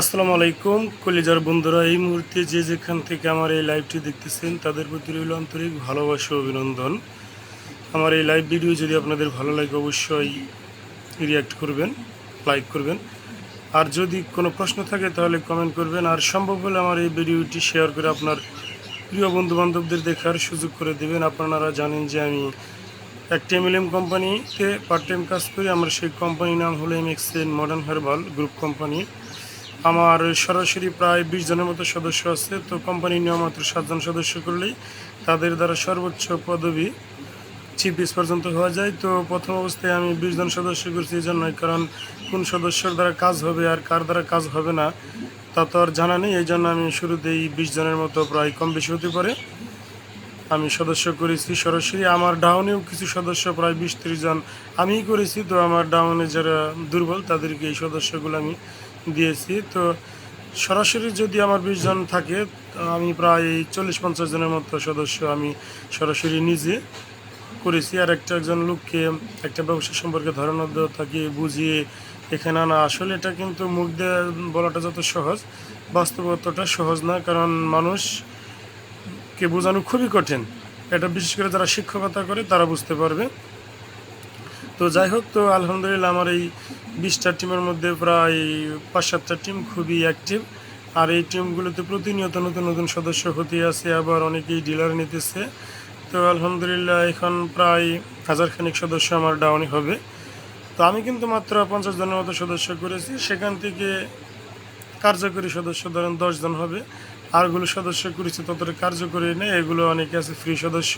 আসসালামু আলাইকুম কলিজার বন্ধুরা, এই মুহূর্তে যে যেখান থেকে আমার এই লাইভটি দেখতেছেন, তাদের প্রতি রইল আন্তরিক ভালোবাসা অভিনন্দন। আমার এই লাইভ ভিডিও যদি আপনাদের ভালো লাগে, অবশ্যই রিয়াক্ট করবেন লাইক করবেন। আর যদি কোনো প্রশ্ন থাকে, তাহলে কমেন্ট করবেন। আর সম্ভব হলে আমার এই ভিডিওটি শেয়ার করে আপনার প্রিয় বন্ধু বান্ধবদের দেখার সুযোগ করে দেবেন। আপনারা জানেন যে আমি একটা এমএলএম কোম্পানিতে পার্ট টাইম কাজ করি। আমার সেই কোম্পানির নাম হলো এম এক্সেন মডার্ন হার্বাল গ্রুপ কোম্পানি আমার সরাসরি প্রায় বিশ জনের মতো সদস্য আছে, তো কোম্পানি নিয়ম মাত্র সাতজন সদস্য করলেই তাদের দ্বারা সর্বোচ্চ পদবি চিফ বিস পর্যন্ত হওয়া যায়। তো প্রথম অবস্থায় আমি বিশ জন সদস্য করছি এই জন্যই, কারণ কোন সদস্যর দ্বারা কাজ হবে আর কার দ্বারা কাজ হবে না, তা তো আর জানা নেই। এই জন্য আমি শুরুতেই বিশ জনের মতো প্রায় কম বেশি হতে পারে আমি সদস্য করেছি সরাসরি। আমার ডাউনেও কিছু সদস্য, প্রায় বিশ ত্রিশ জন আমিই করেছি। তো আমার ডাউনে যারা দুর্বল, তাদেরকে এই সদস্যগুলো আমি দিয়েছি। তো সরাসরি যদি আমার বিশ জন থাকে আমি প্রায় চল্লিশ পঞ্চাশ জনের মতো সদস্য আমি সরাসরি নিজে করেছি। আর একটা একজন লোককে একটা ব্যবসা সম্পর্কে ধারণা দেওয়া বুঝিয়ে এখানে আনা। আসলে এটা কিন্তু মুখ দিয়ে বলাটা যত সহজ, বাস্তবতাটা সহজ না, কারণ মানুষকে বোঝানো খুবই কঠিন। এটা বিশেষ করে যারা শিক্ষকতা করে, তারা বুঝতে পারবে। তো যাই হোক, তো আলহামদুলিল্লাহ আমার এই বিশটা টিমের মধ্যে প্রায় পাঁচ সাতটা টিম খুবই অ্যাক্টিভ আর এই টিমগুলোতে প্রতিনিয়ত নতুন নতুন সদস্য হতে আছে, আবার অনেকেই ডিলার নিতেছে। তো আলহামদুলিল্লাহ এখন প্রায় হাজার খানিক সদস্য আমার ডাউনে হবে। তো আমি কিন্তু মাত্র পঞ্চাশ জনের মতো সদস্য করেছি। সেখান থেকে কার্যকরী সদস্য ধরেন দশজন হবে। আরগুলো সদস্য করেছে, ততটা কার্যকরী নেই, এগুলো অনেকে আছে ফ্রি সদস্য।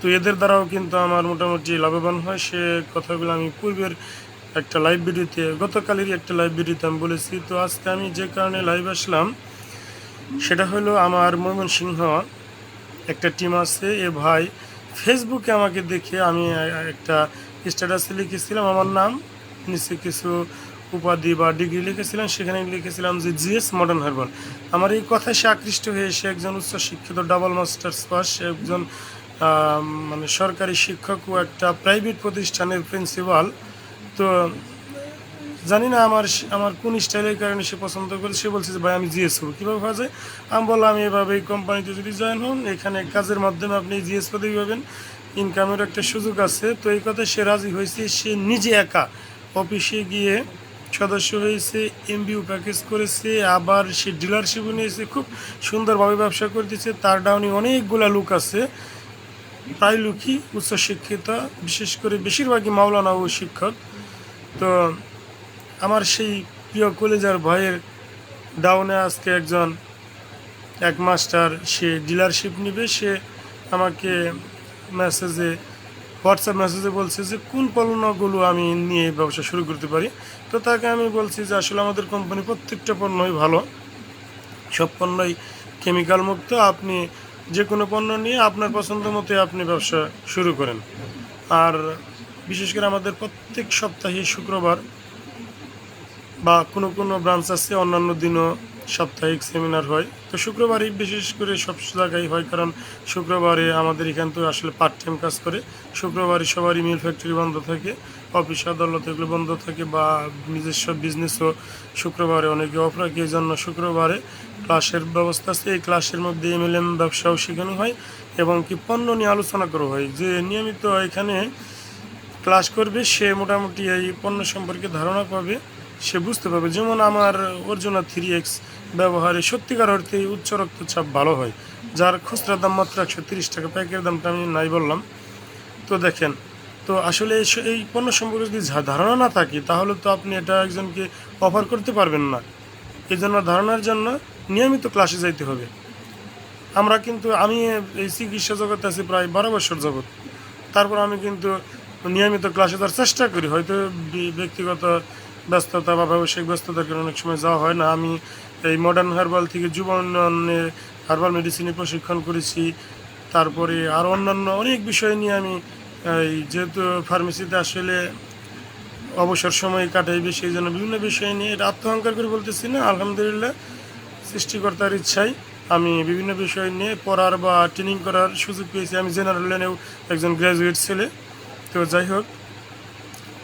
তো এদের দ্বারাও কিন্তু আমার মোটামুটি লাভবান হয়। সে কথাগুলো আমি পূর্বের একটা লাইভ ভিডিওতে গতকালেরই একটা লাইভ ভিডিওতে আমি বলেছি। তো আজকে আমি যে কারণে লাইভ আসলাম, সেটা হলো আমার ময়মনসিংহ একটা টিম আছে। এ ভাই ফেসবুকে আমাকে দেখে আমি একটা স্ট্যাটাসে লিখেছিলাম। আমার নাম, নিচে কিছু উপাধি বা ডিগ্রি লিখেছিলেন, সেখানে লিখেছিলাম যে জিএস মডার্ন হারবাল আমার এই কথায় সে আকৃষ্ট হয়ে সে একজন উচ্চ শিক্ষিত ডাবল মাস্টার্স পাস, সে একজন মানে সরকারি শিক্ষক ও একটা প্রাইভেট প্রতিষ্ঠানের প্রিন্সিপাল তো জানি না আমার আমার কোন স্টাইলের কারণে সে পছন্দ করে, সে বলছে যে, ভাই, আমি জিএস হব কীভাবে হওয়া যায়? আমি বললাম, আমি এভাবে এই কোম্পানিতে যদি জয়েন হন, এখানে কাজের মাধ্যমে আপনি জিএস পদবি পাবেন। ইনকামের একটা সুযোগ আছে। তো এই কথায় সে রাজি হয়েছে। সে নিজে একা অফিসে গিয়ে সদস্য হয়েছে এমবিউ প্যাকেজ করেছে, আবার সে ডিলারশিপও নিয়েছে, খুব সুন্দরভাবে ব্যবসা করতেছে, তার ডাউনে অনেকগুলা লোক আছে। প্রায় লোকই উচ্চশিক্ষিত, বিশেষ করে বেশিরভাগই মাওলানা ও শিক্ষক। তো আমার সেই প্রিয় কলেজার ভাইয়ের ডাউনে আজকে একজন, এক মাস্টার সে ডিলারশিপ নিবে, সে আমাকে মেসেজে হোয়াটসঅ্যাপ মেসেজে বলছে যে, কোন পণ্যগুলো আমি নিয়ে ব্যবসা শুরু করতে পারি? তো তাকে আমি বলছি যে, আসলে আমাদের কোম্পানি প্রত্যেকটা পণ্যই ভালো। সব পণ্যই কেমিক্যাল মুক্ত। আপনি যে কোনো পণ্য নিয়ে আপনার পছন্দ মতো আপনি ব্যবসা শুরু করেন। আর বিশেষ করে আমাদের প্রত্যেক সপ্তাহে শুক্রবার বা কোনো কোনো ব্রাঞ্চ আছে, অন্যান্য দিনও সাপ্তাহিক সেমিনার হয়। তো শুক্রবারই বিশেষ করে সব জায়গায় হয়, কারণ শুক্রবারে আমাদের এখান থেকে আসলে পার্ট টাইম কাজ করে। শুক্রবারে সবারই মিল ফ্যাক্টরি বন্ধ থাকে অফিস আদালত এগুলো বন্ধ থাকে বা নিজস্ব বিজনেসও শুক্রবারে অনেকে অফ রাখে। এই জন্য শুক্রবারে ক্লাসের ব্যবস্থা আছে। এই ক্লাসের মধ্যে এমএলএম ব্যবসাও শেখানো হয় এবং কি পণ্য নিয়ে আলোচনা করা হয়। যে নিয়মিত এখানে ক্লাস করবে, সে মোটামুটি এই পণ্য সম্পর্কে ধারণা পাবে, সে বুঝতে পারবে। যেমন আমার অর্জুনা থ্রি এক্স ব্যবহারে সত্যিকার অর্থে উচ্চ রক্তচাপ ভালো হয়, যার খুচরা দাম মাত্র একশো তিরিশ টাকা। প্যাকের দামটা আমি নাই বললাম। তো দেখেন, তো আসলে এই পণ্য সম্পর্কে যদি ধারণা না থাকে, তাহলে তো আপনি এটা একজনকে অফার করতে পারবেন না। এই জন্য ধারণার জন্য নিয়মিত ক্লাসে যাইতে হবে। আমরা কিন্তু, আমি এই চিকিৎসা জগতে আছি প্রায় বারো বছর জগৎ তারপর আমি কিন্তু নিয়মিত ক্লাসে যাওয়ার চেষ্টা করি। হয়তো ব্যক্তিগত ব্যস্ততা বা ব্যবসায়িক ব্যস্ততার কারণে অনেক সময় যাওয়া হয় না। আমি এই মডার্ন হার্বাল থেকে যুব উন্নয়নে হার্বাল মেডিসিনে প্রশিক্ষণ করেছি। তারপরে আর অন্যান্য অনেক বিষয় নিয়ে আমি, এই যেহেতু ফার্মেসিতে আসলে অবসর সময় কাটাই বেশি এই জন্য বিভিন্ন বিষয় নিয়ে এটা আত্মহংকার করে বলতেছি না, আলহামদুলিল্লাহ। সৃষ্টিকর্তার ইচ্ছায় আমি বিভিন্ন বিষয় নিয়ে পড়ার বা ট্রেনিং করার সুযোগ পেয়েছি। আমি জেনারেল লাইনেও একজন গ্র্যাজুয়েট ছেলে। তো যাই হোক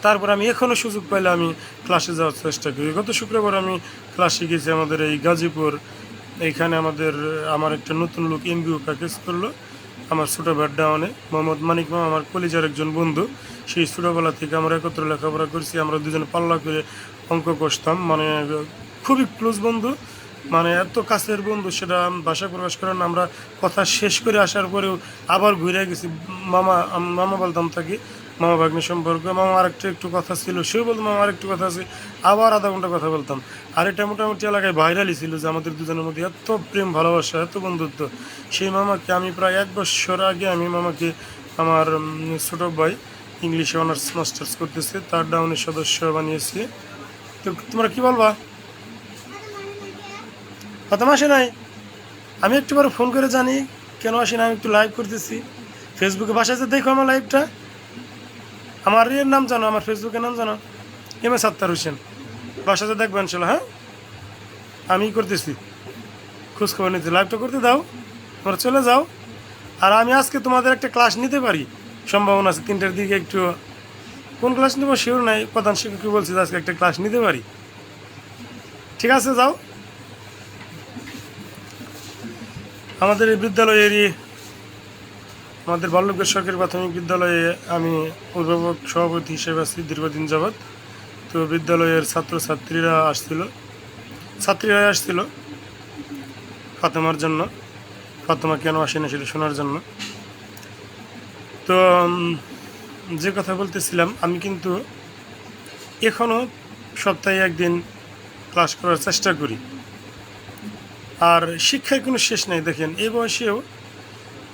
তারপর আমি এখনও সুযোগ পাইলে আমি ক্লাসে যাওয়ার চেষ্টা করি। গত শুক্রবার আমি ক্লাসে গেছি আমাদের এই গাজীপুর। এইখানে আমাদের, আমার একটা নতুন লোক এমবিও প্যাকেজ করল। আমার ছোটো ডাউনে, মোহাম্মদ মানিক মামা, আমার কলেজের একজন বন্ধু। সেই ছোটোবেলা থেকে আমরা একত্র লেখাপড়া করছি। আমরা দুজনে পাল্লা করে অঙ্ক কষতাম মানে খুবই ক্লোজ বন্ধু। মানে এত কাছের বন্ধু, সেটা ভাষা প্রকাশ করেন আমরা কথা শেষ করে আসার পরেও আবার ঘুরে গেছি। মামা মামা বলতাম তাকে মামা ভাগ্নি সম্পর্ক মামা আরেকটু একটু কথা ছিল, সেও বলতো মামা আরেকটু কথা আছে, আবার আধা ঘণ্টা কথা বলতাম। আর এটা মোটামুটি এলাকায় ভাইরালই ছিল যে আমাদের দুজনের মধ্যে এত প্রেম, ভালোবাসা, এত বন্ধুত্ব। সেই মামাকে আমি প্রায় এক বছর আগে আমি মামাকে আমার ছোট ভাই ইংলিশে অনার্স মাস্টার্স করতেছে, তার ডাউনের সদস্য বানিয়েছি। তো তোমরা কি বলবা? প্রথম আসে নাই। আমি একটু ফোন করে জানি, কেন আসি না, আমি একটু লাইভ করতেছি। ফেসবুকে বাসায় দেখো আমার লাইভটা আমার ইয়ের নাম জানো, আমার ফেসবুকের নাম জানো? M S Attar Hossain. বাসাতে দেখবেন চলো হ্যাঁ? আমি করতেছি। খোঁজখবর নিতে। লাইভটা করতে দাও, তোমরা চলে যাও। আর আমি আজকে তোমাদের একটা ক্লাস নিতে পারি। সম্ভাবনা আছে তিনটার দিকে একটু। কোন ক্লাস নেব? শিওর নাই। প্রধান শিক্ষককে বলছি আজকে একটা ক্লাস নিতে পারি। ঠিক আছে, যাও। আমাদের এই বিদ্যালয়েরই আমাদের বাল্যকের সরকারি প্রাথমিক বিদ্যালয়ে আমি অভিভাবক সভাপতি হিসেবে আছি দীর্ঘদিন যাবৎ। তো বিদ্যালয়ের ছাত্রছাত্রীরা আসছিল। ছাত্রীরা আসছিল ফাতেমার জন্য। ফাতেমা কেন আসে না সেটা শোনার জন্য। তো যে কথা বলতেছিলাম, আমি কিন্তু এখনও সপ্তাহে একদিন ক্লাস করার চেষ্টা করি। আর শিক্ষায় কোনো শেষ নেই, দেখেন। এই বয়সেও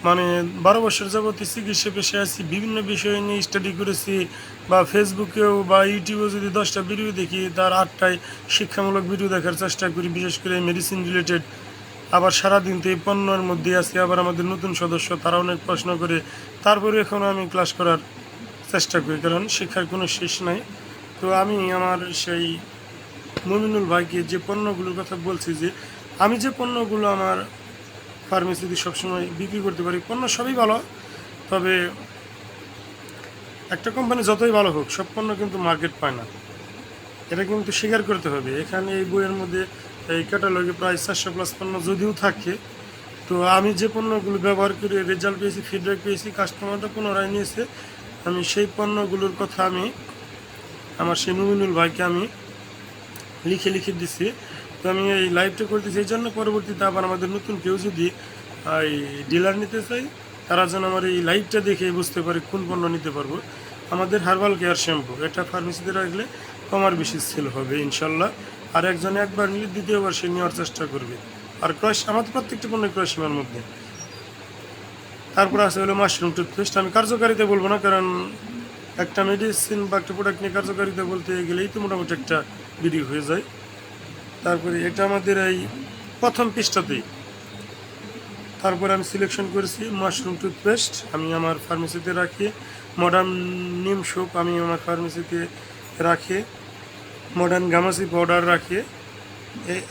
মানে বারো বছর যাবত চিকিৎসা পেশে আছি, বিভিন্ন বিষয় নিয়ে স্টাডি করেছি, বা ফেসবুকেও বা ইউটিউবে যদি দশটা ভিডিও দেখি, তার আটটায় শিক্ষামূলক ভিডিও দেখার চেষ্টা করি, বিশেষ করে মেডিসিন রিলেটেড আবার সারাদিন তো এই পণ্যের মধ্যে আছি, আবার আমাদের নতুন সদস্য তারা অনেক প্রশ্ন করে। তারপরে এখনও আমি ক্লাস করার চেষ্টা করি, কারণ শিক্ষার কোনো শেষ নাই। তো আমি আমার সেই মমিনুল ভাইকে যে পণ্যগুলোর কথা বলছি যে, আমি যে পণ্যগুলো আমার ফার্মেসিতে সবসময় বিক্রি করতে পারি, পণ্য সবই ভালো, তবে একটা কোম্পানি যতই ভালো হোক, সব পণ্য কিন্তু মার্কেট পায় না। এটা কিন্তু স্বীকার করতে হবে। এখানে এই বইয়ের মধ্যে এই ক্যাটালগে প্রায় চারশো প্লাস পণ্য যদিও থাকে, তো আমি যে পণ্যগুলো ব্যবহার করে রেজাল্ট পেয়েছি ফিডব্যাক পেয়েছি কাস্টমাররা পুনরায় নিয়েছে, আমি সেই পণ্যগুলোর কথা আমি আমার সেই মুমিনুল ভাইকে আমি লিখে লিখে দিছি। তো আমি এই লাইভটা করতেছি এই জন্য পরবর্তীতে আবার আমাদের নতুন কেউ যদি এই ডিলার নিতে চাই তারা যেন আমার এই লাইভটা দেখে বুঝতে পারে কোন পণ্য নিতে পারব। আমাদের হার্বাল কেয়ার শ্যাম্পু এটা ফার্মেসিতে রাখলে কমার বেশি সেল হবে, ইনশাল্লাহ। আর একজনে একবার নিলে দ্বিতীয়বার সে নেওয়ার চেষ্টা করবে। আর ক্রস আমাদের প্রত্যেকটা পণ্য ক্রয় সীমার মধ্যে। তারপর আছে হলো মাশরুম টুথপেস্ট আমি কার্যকারিতা বলব না, কারণ একটা মেডিসিন বা একটা প্রোডাক্ট নিয়ে কার্যকারিতা বলতে গেলেই তো মোটামুটি একটা ভিডিও হয়ে যায়। তারপরে এটা আমাদের এই প্রথম পৃষ্ঠাতেই তারপরে আমি সিলেকশন করেছি মাশরুম টুথপেস্ট আমি আমার ফার্মেসিতে রাখি। মডার্ন নিম সোপ আমি আমার ফার্মেসিতে রাখি। মডার্ন গামাসি পাউডার রাখি।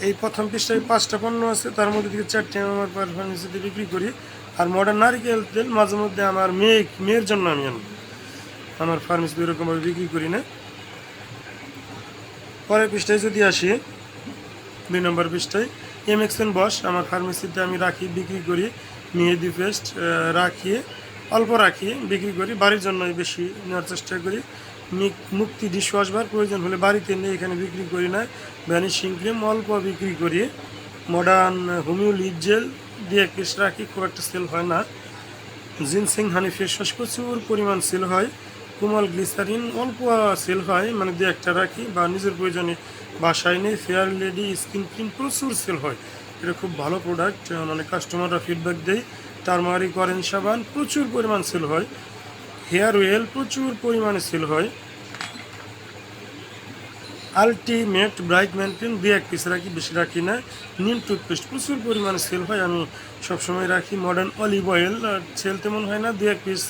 এই প্রথম পৃষ্ঠায় পাঁচটা পণ্য আছে, তার মধ্যে থেকে চারটে আমি আমার ফার্মেসিতে বিক্রি করি। আর মডার্ন নারিকেল তেল মাঝে মধ্যে আমার মেয়ে, মেয়ের জন্য আমি আনি আমার ফার্মেসিতে এরকমভাবে বিক্রি করি না। পরের পৃষ্ঠায় যদি আসি দুই নম্বর পৃষ্ঠায় এম এক্সেন বস আমার ফার্মেসিতে আমি রাখি বিক্রি করি মেহেদি পেস্ট আহ, রাখি অল্প রাখি বিক্রি করি বাড়ির জন্যই বেশি নেওয়ার চেষ্টা করি। মিক- মুক্তি ডিশওয়াশবার প্রয়োজন হলে বাড়িতে নিয়ে এখানে বিক্রি করি না। ভ্যানিশিং ক্রিম অল্প বিক্রি করি। মডার্ন হোমিও লিপ জেল দিয়ে পিস রাখি খুব একটা সেল হয় না। জিনসিং হানি ফেস ওয়াশ প্রচুর পরিমাণ সেল হয়। কোমল গ্লিসারিন অল্প সেল হয় মানে দু একটা রাখি বা নিজের প্রয়োজনে বাসায় নেই ফেয়ার লেডি স্কিন ক্রিম প্রচুর সেল হয়। এটা খুব ভালো প্রোডাক্ট মানে কাস্টমাররা ফিডব্যাক দেয়। টারমারিক অরেঞ্জ সাবান প্রচুর পরিমাণ সেল হয়। হেয়ার অয়েল প্রচুর পরিমাণে সেল হয়। আলটিমেট ব্রাইট মেনটেন দু এক পিস রাখি, বেশি রাখি না। নিম টুথপেস্ট প্রচুর পরিমাণে সেল হয়। আমি সবসময় রাখি মডার্ন অলিভ অয়েল সেল তেমন হয় না। দু এক পিস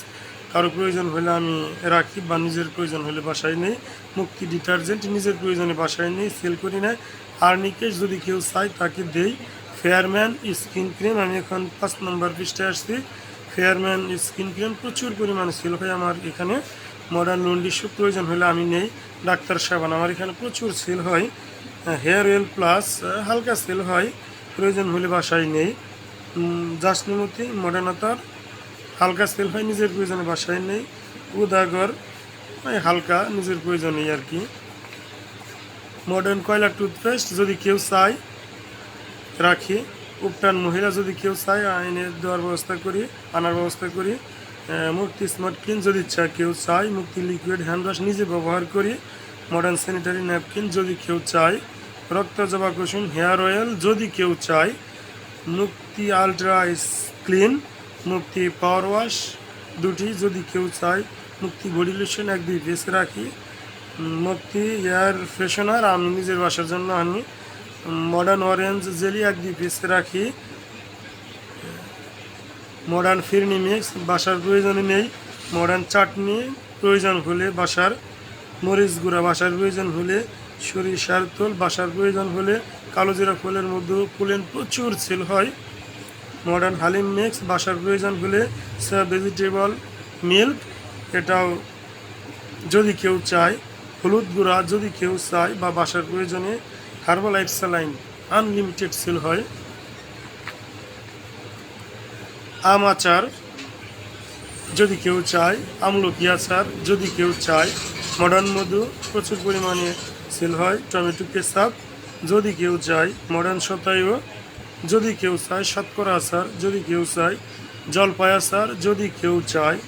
কারও প্রয়োজন হলে আমি রাখি বা নিজের প্রয়োজন হলে বাসায় নেই। মুক্তি ডিটারজেন্ট নিজের প্রয়োজনে বাসায় নেই, সেল করি না। আর নিকেশ যদি কেউ চায় তাকে দেই। ফেয়ারম্যান স্কিন ক্রিম, আমি এখন পাঁচ নম্বর পৃষ্ঠায় আসছি। ফেয়ারম্যান স্কিন ক্রিম প্রচুর পরিমাণে সেল হয় আমার এখানে। মডার্ন লন্ডি স্যুপ প্রয়োজন হলে আমি নেই। ডাক্তার সাবান, আমার এখানে প্রচুর সেল হয়। হেয়ার অয়েল প্লাস, হালকা সেল হয়। প্রয়োজন হলে বাসায় নেই। জাসনিমতি মডার্নতার হালকা সেল হয়, নিজের প্রয়োজনে বাসায় নেই। উদাগর হালকা, নিজের প্রয়োজনেই আর কি। মডার্ন কয়লা টুথপেস্ট যদি কেউ চায়, রাখি। উপটান মহিলা যদি কেউ চায়, আইনে দেওয়ার ব্যবস্থা করি, আনার ব্যবস্থা করি। মুক্তি স্মার্ট যদি চায় কেউ চায়, মুক্তি লিকুইড হ্যান্ড ওয়াশ নিজে ব্যবহার করি। মডার্ন স্যানিটারি ন্যাপকিন যদি কেউ চায়, রক্ত জবা কুসুম হেয়ার অয়েল যদি কেউ চায়, মুক্তি আলট্রা ক্লিন মুক্তি পাওয়ার ওয়াশ দুটি যদি কেউ চায়, মুক্তি বডি লোশন এক দুই পিস রাখি। মুক্তি এয়ার ফ্রেশনার আমি নিজের বাসার জন্য আনি। মডার্ন অরেঞ্জ জেলি এক দুই পিস রাখি। মডার্ন ফিরনি মিক্স বাসার প্রয়োজনে নেই। মডার্ন চাটনি প্রয়োজন হলে বাসার, মরিচ গুঁড়া বাসার প্রয়োজন হলে, সরিষার তোল বাসার প্রয়োজন হলে, কালো জিরা ফুলের মধ্যে ফুলেন প্রচুর সেল হয়। মডার্ন হালিম মিক্স বাসার প্রয়োজন হলে ভেজিটেবল মিল্ক এটাও যদি কেউ চায়, হলুদ গুঁড়া যদি কেউ চায় বা বাসার প্রয়োজনে herbal life saline unlimited sale হয়। আম আচার যদি কেউ চায়, আমলকি আচার যদি কেউ চায় মডার্ন মধু প্রচুর পরিমাণে সেল হয়, টমেটো কেচাপ যদি কেউ চায় মডার্ন শতায়ু যদি কেউ চায় শতকরা আচার, যদি কেউ চায় জলপাই আচার, যদি কেউ চায়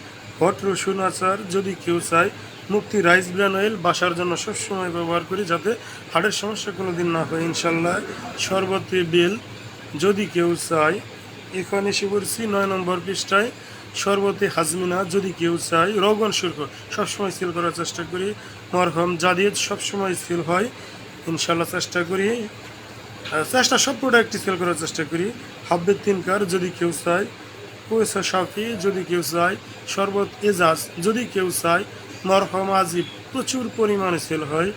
হট রসুন আচার, যদি কেউ চায় মুক্তি রাইস ব্র্যান অয়েল, বাসার জন্য সবসময় ব্যবহার করি যাতে হাড়ের সমস্যা কোনো দিন না হয়, ইনশাল্লাহ। শরবতে বেল, যদি কেউ চায়, এখানে এসে পড়ছি, নয় নম্বর পৃষ্ঠায়, শরবতে হাজমিনা, যদি কেউ চায়, রগন শুল্ক, সবসময় সেল করার চেষ্টা করি। মরহম জাদিদ সবসময় সেল হয়, ইনশাল্লাহ চেষ্টা করি। চেষ্টা সব প্রোডাক্টই সেল করার চেষ্টা করি। হাব্বের তিনকার যদি কেউ চায়, পয়সা শাফি যদি কেউ চায়, শরবত, এজাজ যদি কেউ চায়, মরহম আজিব প্রচুর পরিমাণে সেল হয়,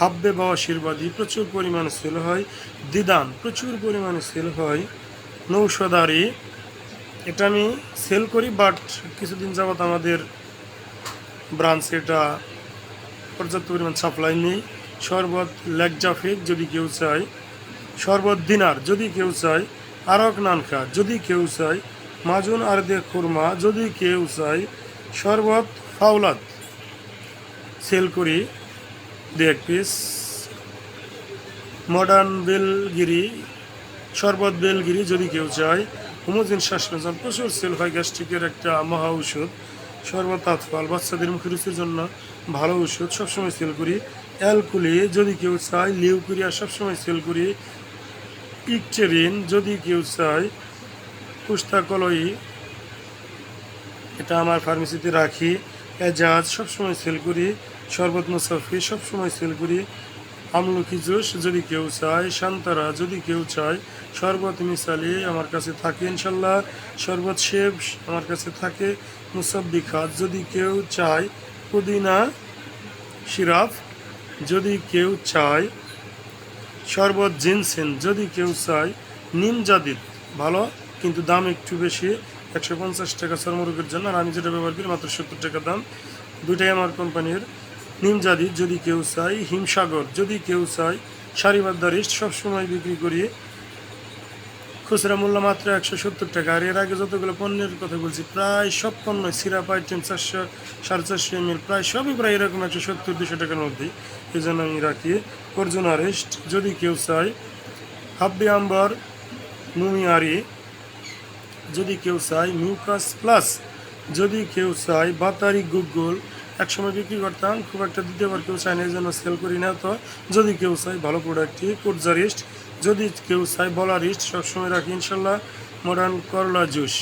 হাব্বে বা আশীর্বাদী প্রচুর পরিমাণে সেল হয়, দিদান প্রচুর পরিমাণে সেল হয় নৌসদারি এটা আমি সেল করি বাট কিছুদিন যাবত আমাদের ব্রাঞ্চ এটা পর্যাপ্ত পরিমাণ সাপ্লাই নেই। শরবত লেকজাফিক যদি কেউ চায় শরবত যদি কেউ চায়, আরক নানখা, যদি কেউ চায়, মাজুন আর দে খুরমা, যদি কেউ চায়, শরবত ফাউলাদ সেল করি, দু এক পিস। মডার্ন বেলগিরি, শরবত বেলগিরি, যদি কেউ চায়, হোমোজিন শ্বাসরোজন প্রচুর সেল হয় গ্যাস্ট্রিকের একটা মহা ঔষধ। শরবত আতফাল বাচ্চাদের মুখে রুচির জন্য ভালো ওষুধ সবসময় সেল করি। অ্যালকুলি যদি কেউ চায় লিউকুরিয়া সবসময় সেল করি। ইকচেরিন যদি কেউ চায় কুস্তা কলই এটা আমার ফার্মেসিতে রাখি। এজাজ সবসময় সেল করি, শরবত মুসাফি সবসময় সেল করি। আমলকি জুস যদি কেউ চায় শান্তারা যদি কেউ চায়, শরবত মিসালি আমার কাছে থাকে ইনশাল্লাহ। শরবত শেব আমার কাছে থাকে। মুসাব্বি খাত যদি কেউ চায়, পুদিনা, সিরাপ যদি কেউ চায় শরবত জিনসেন যদি কেউ চায়, নিম জাদিদ ভালো, কিন্তু দাম একটু বেশি, একশো পঞ্চাশ টাকা চর্মরোগের জন্য, আর আমি যেটা ব্যবহার করি, মাত্র সত্তর টাকা দাম দুটাই আমার কোম্পানির। নিম জাদিদ যদি কেউ চায়, হিমসাগর, যদি কেউ চায় সারিবাদ্দারিস্ট সবসময় বিক্রি করি। খুচরা মূল্য মাত্র একশো সত্তর টাকা, আর এর আগে যতগুলো পণ্যের কথা বলছি, প্রায় সব পণ্য, সিরাপ আইটেম, চারশো, সাড়ে চারশো এম প্রায় সবই প্রায় এরকম একশো সত্তর দুশো টাকার মধ্যেই। এই জন্য আমি রাখি। অর্জুন আরেস্ট যদি কেউ চায়। হাব্বি আম্বার নুমিয়ারি যদি কেউ চায়। মিউকাস প্লাস, যদি কেউ চায়। বাতারি গুগল, একসময় বিক্রি করতাম, খুব একটা দিতে পার কেউ চায় না এই জন্য সেল করি না তো। যদি কেউ চায়, ভালো প্রোডাক্টটি কোটজারিস্ট যদি কেউ চায়, বলারিস্ট, সবসময় রাখি, ইনশাল্লাহ। মডার্ন করলা জুস।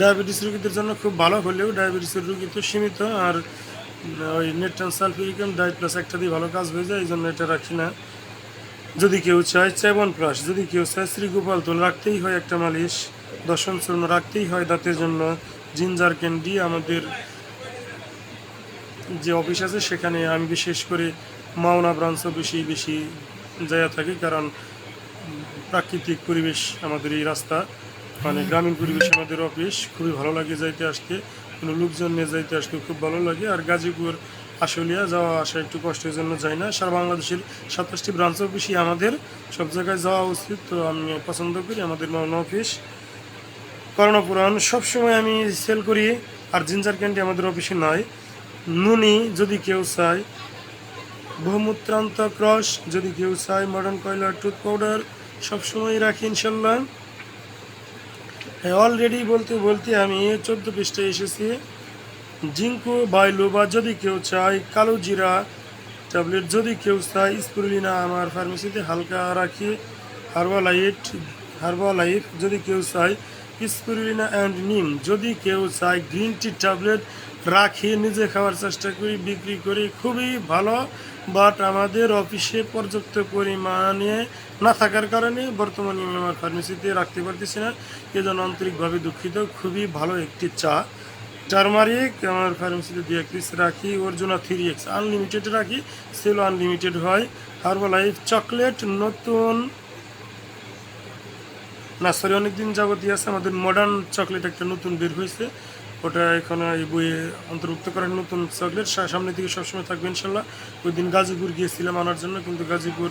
ডায়াবেটিস রোগীদের জন্য খুব ভালো হলেও ডায়াবেটিসের রোগী তো সীমিত, আর ওই নেট্রান সালফিউরিকাম ডায়েট প্লাস একটা দিয়ে ভালো কাজ হয়ে যায় এই জন্য এটা রাখি না। যদি কেউ চায়, চেবন প্লাস যদি কেউ চায়, শ্রীগোপাল তোল রাখতেই হয় একটা মালিশ দর্শন চূর্ণ রাখতেই হয় দাঁতের জন্য। জিঞ্জার ক্যান্ডি আমাদের যে অফিস আছে, সেখানে আমি বিশেষ করে মাওনা ব্রাঞ্চও বেশি বেশি যাইয়া থাকি, কারণ প্রাকৃতিক পরিবেশ আমাদের এই রাস্তা। মানে গ্রামীণ পরিবেশ আমাদের অফিস খুবই ভালো লাগে যাইতে, আসতে। কোনো লোকজন নিয়ে যাইতে আসলে খুব ভালো লাগে। আর গাজীপুর, আশুলিয়া যাওয়া আসা একটু কষ্টের জন্য যাই না। সারা বাংলাদেশের সাতাশটি ব্রাঞ্চ অফিসই আমাদের, সব জায়গায় যাওয়া উচিত তো আমি পছন্দ করি, আমাদের নন অফিস। করোনা পুরাণ সবসময় আমি সেল করি, আর জিঞ্জার ক্যান্ডি আমাদের অফিসে নাই। নুনি যদি কেউ চায়, বহুমূত্রান্ত ক্রস যদি কেউ চায় মডার্ন কয়লার টুথ পাউডার সবসময় রাখি ইনশাল্লাহ। হ্যাঁ অলরেডি বলতে বলতে আমি চোদ্দ পৃষ্ঠায় এসেছি। জিঙ্কু, বাইলো বা যদি কেউ চায়, কালো জিরা ট্যাবলেট যদি কেউ চায় স্পুরুলিনা আমার ফার্মেসিতে হালকা রাখি। হার্বালাইট হার্বালাইফ যদি কেউ চায় স্পুরুলিনা অ্যান্ড নিম যদি কেউ চায় গ্রিন টি ট্যাবলেট রাখি, নিজে খাওয়ার চেষ্টা করি, বিক্রি করি, খুবই ভালো। বাট আমাদের অফিসে পর্যাপ্ত পরিমাণে না থাকার কারণে বর্তমানে আমি আমার ফার্মেসিতে রাখতে পারতেছি না। এজন্য আন্তরিকভাবে দুঃখিত। খুবই ভালো একটি চা। টারমারিক আমার ফার্মেসিতে দু এক পিস রাখি, অর্জুনা থ্রি এক্স আনলিমিটেড রাখি, সেলো আনলিমিটেড হয়। হার্বালাইফ চকলেট নতুন। না, সরি, অনেকদিন যাবতীয় আছে। আমাদের মডার্ন চকলেট একটা নতুন বের হয়েছে। ওটা এখন এই বইয়ে অন্তর্ভুক্ত করার নতুন চকলেট সা- সামনে থেকে সবসময় থাকবে ইনশাল্লাহ। ওই দিন গাজীপুর গিয়েছিলাম আনার জন্য, কিন্তু গাজীপুর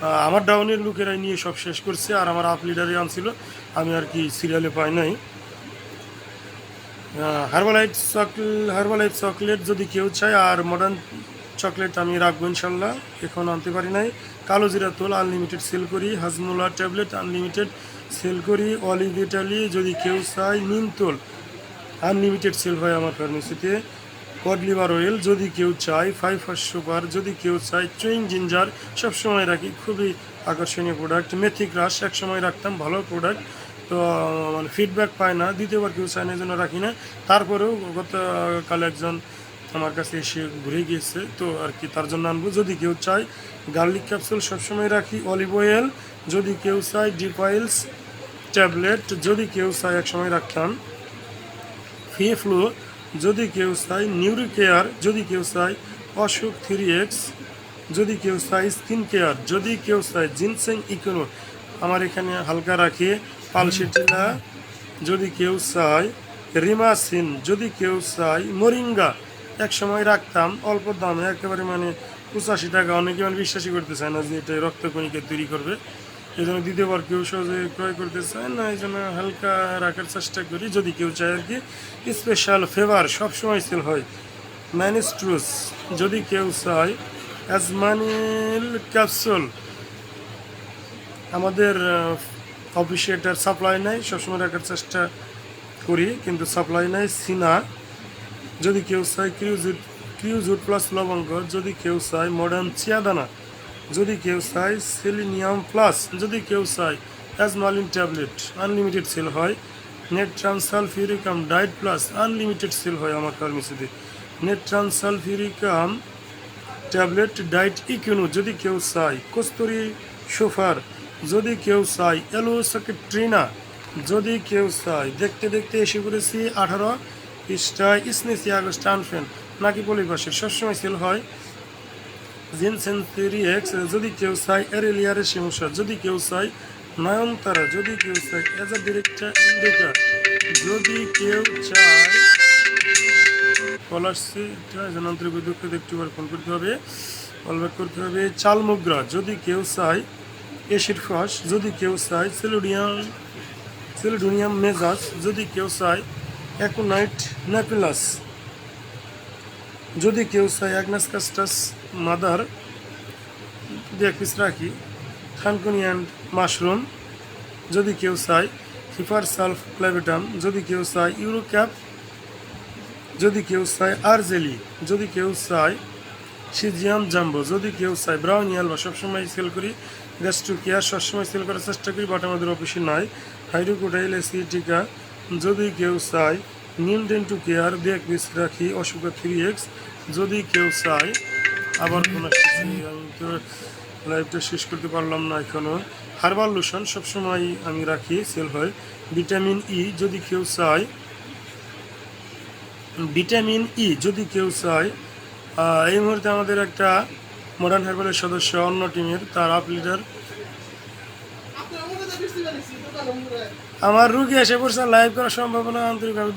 আমার ডাউনের লোকেরাই নিয়ে সব শেষ করছে আর আমার আপ লিডারে আনছিল। আমি আর কি সিরিয়ালে পাই নাই। হার্বালাইট চকলেট হার্বালাইট চকলেট যদি কেউ চায়, আর মডার্ন চকলেট আমি রাখব ইনশাল্লাহ। এখন আনতে পারি নাই। কালো জিরা তোল আনলিমিটেড সেল করি, হাজমোলা ট্যাবলেট আনলিমিটেড সেল করি, অলিভ ইটালি যদি কেউ চায়, নিম তোল। আনলিমিটেড সেল হয় আমার ফার্মেসিতে। কড লিভার অয়েল যদি কেউ চায় ফাইভ হার্স সুপার যদি কেউ চায় চুইং জিঞ্জার সবসময় রাখি, খুবই আকর্ষণীয় প্রোডাক্ট মেথি ক্রাশ একসময় রাখতাম, ভালো প্রোডাক্ট তো মানে ফিডব্যাক পায় না, দ্বিতীয়বার কেউ চায় না জন্য রাখি না। তারপরেও গতকাল একজন আমার কাছে এসে ঘুরে গিয়েছে, তো আর কি তার জন্য আনব। যদি কেউ চায় গার্লিক ক্যাপসুল সবসময় রাখি অলিভ অয়েল যদি কেউ চায় ডিপ অয়েলস ট্যাবলেট যদি কেউ চায়, একসময় রাখতাম। ফি ফ্লু যদি কেউ চায় নিউরি কেয়ার যদি কেউ চায় অসুখ থ্রি এক্স, যদি কেউ চায় স্কিন কেয়ার, যদি কেউ চায় জিনসেং ইকোনো, আমার এখানে হালকা রাখি পালসিটিলা, যদি কেউ চায় রিমাসিন, যদি কেউ চায় মরিঙ্গা এক সময় রাখতাম, অল্প দামে, একেবারে মানে পঁচাশি টাকা, অনেকে মানে বিশ্বাসই করতে চায় না যে এটা রক্তকণিকা তৈরি করবে। এই জন্য দ্বিতীয়বার কেউ সহজে ক্রয় করতে চায় না এই জন্য হালকা রাখার চেষ্টা করি, যদি কেউ চায় আর কি। স্পেশাল ফেভার সবসময় সেল হয়। ম্যানিস্ট্রুস যদি কেউ চায় অ্যাজমানিল ক্যাপসুল আমাদের অফিসে এটার সাপ্লাই নাই, সবসময় রাখার চেষ্টা করি, কিন্তু সাপ্লাই নাই, সিনা। যদি কেউ চায় ক্রিউজুট ক্রিউজুট প্লাস লবঙ্গ, যদি কেউ চায় মডার্ন চিয়াদানা যদি কেউ চায় সেলিনিয়াম প্লাস, যদি কেউ চায় অ্যাজমালিন ট্যাবলেট, আনলিমিটেড সেল হয়। নেট ট্রান্সালফিউরিকাম ডায়েট প্লাস, আনলিমিটেড সেল হয় আমার ফার্মেসিতে। নেট ট্রান্সালফিউরিকাম ট্যাবলেট ডায়েট ইকিউনো যদি কেউ চায় কস্তুরি সোফার যদি কেউ চায় এলো যদি কেউ চায় দেখতে দেখতে এসে পড়েছি আঠারো পৃষ্ঠায় স্নেসি আগস্ট আনফেন নাকি পলিপাশের, সবসময় সেল হয় জিনসেন্সেরি এক্স যদি কেউ চায় এরেলিয়ারের সমস্যা যদি কেউ চায় নয়নতারা যদি কেউ চায় এজ আ ডিরেক্টর ইন্ডিকা যদি কেউ চায় ফোন করতে হবে করতে হবে যদি কেউ চায় এসিড ফস যদি কেউ চায় সেলুডিয়াম মেজাজ যদি কেউ চায় অ্যাকোনাইট ন্যাপিলাস যদি কেউ চায় অ্যাগনাস কাস্টাস মাদার, দু এক পিস রাখি, থানকুনি অ্যান্ড মাশরুম, যদি কেউ চায় ফিফার সালফ ক্লাভিটাম যদি কেউ চায় ইউরোক্যাপ, যদি কেউ চায় আরজেলি, যদি কেউ চায় সিজিয়াম জাম্বো, যদি কেউ চায় ব্রাউনি আলবা সবসময় সেল করি গ্যাস্ট্রোকিয়া সবসময় সেল করার চেষ্টা করি, বাট আমাদের অফিসে নাই। হাইড্রোকোটাইল এসিটিকা যদি কেউ চায় নিম ডেন্টু কেয়ার এক পিস রাখি অশোকা থ্রি এক্স যদি কেউ চায় আবার কোনো আমি তো লাইভটা শেষ করতে পারলাম না এখনও হার্বাল লোশন সবসময় আমি রাখি সেল হয়। ভিটামিন ই যদি কেউ চায় ভিটামিন ই যদি কেউ চায় এই মুহূর্তে আমাদের একটা মডার্ন হার্বালের সদস্য অন্য টিমের তার আপ লিডার আমার রুগী এসে পড়ছে লাইভ করার সম্ভাবনা আন্তরিকভাবে